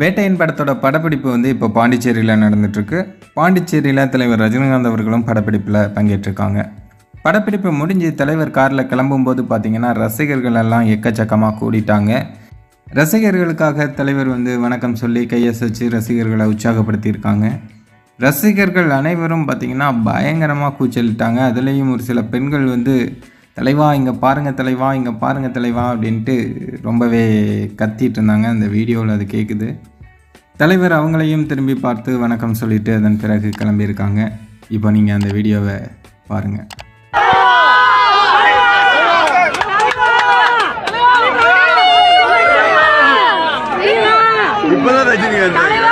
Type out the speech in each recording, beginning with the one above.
வேட்டையின் படத்தோட படப்பிடிப்பு வந்து இப்போ பாண்டிச்சேரியில் நடந்துட்டுருக்கு. பாண்டிச்சேரியில் தலைவர் ரஜினிகாந்த் அவர்களும் படப்பிடிப்பில் பங்கேற்றிருக்காங்க. படப்பிடிப்பு முடிஞ்சு தலைவர் காரில் கிளம்பும்போது பார்த்தீங்கன்னா ரசிகர்கள் எல்லாம் எக்கச்சக்கமாக கூடிட்டாங்க. ரசிகர்களுக்காக தலைவர் வந்து வணக்கம் சொல்லி கையசைச்சு ரசிகர்களை உற்சாகப்படுத்தியிருக்காங்க. ரசிகர்கள் அனைவரும் பார்த்திங்கன்னா பயங்கரமாக கூச்சலிட்டாங்க. அதுலேயும் ஒரு சில பெண்கள் வந்து தலைவா இங்கே பாருங்கள் தலைவா இங்கே பாருங்கள் தலைவா அப்படின்ட்டு ரொம்பவே கத்திட்டு இருந்தாங்க அந்த வீடியோவில் அது கேட்குது தலைவர் அவங்களையும் திரும்பி பார்த்து வணக்கம் சொல்லிட்டு அதன் பிறகு கிளம்பியிருக்காங்க. இப்போ நீங்கள் அந்த வீடியோவை பாருங்கள் இப்பதான் ரஜினிகாந்த் பாருங்க.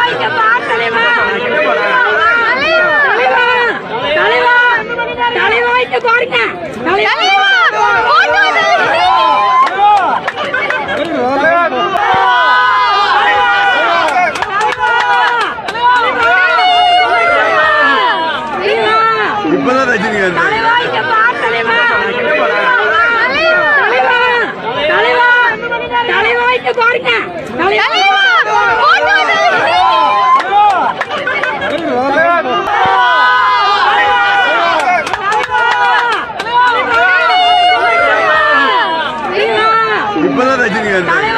இப்பதான் ரஜினிகாந்த் பாருங்க. இப்பதான் ரஜினிகாந்த் பாருங்க.